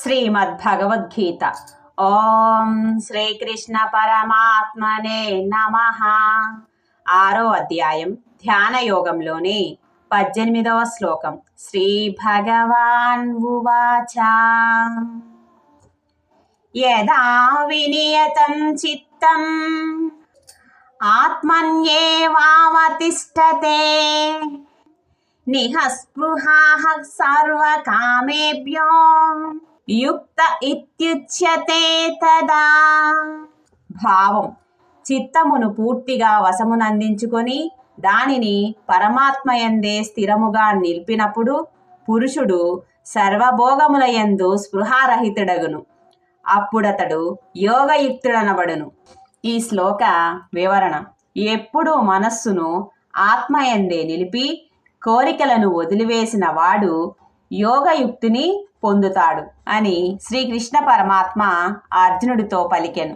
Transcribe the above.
శ్రీమద్భగవద్గీత ఓం శ్రీకృష్ణ పరమాత్మనే నమ ఆరో అధ్యాయం ధ్యాన యోగంలోని పద్దెనిమిదవ శ్లోకం శ్రీ భగవాన్ ఉవాచ యదా వినియతం చిత్తం ఆత్మన్యేవావతిష్టతే నిహస్పృహాః సర్వకామేభ్యో యుక్త ఇత్యుచ్యతే తదా భావం చిత్తమును పూర్తిగా వశమునందించుకొని దానిని పరమాత్మయందే స్థిరముగా నిలిపినప్పుడు పురుషుడు సర్వభోగములయందు స్పృహారహితుడగును అప్పుడతడు యోగయుక్తుడనబడును ఈ శ్లోక వివరణ ఎప్పుడు మనస్సును ఆత్మయందే నిలిపి కోరికలను వదిలివేసిన వాడు యోగయుక్తిని పొందుతాడు అని శ్రీకృష్ణ పరమాత్మ అర్జునుడితో పలికెను.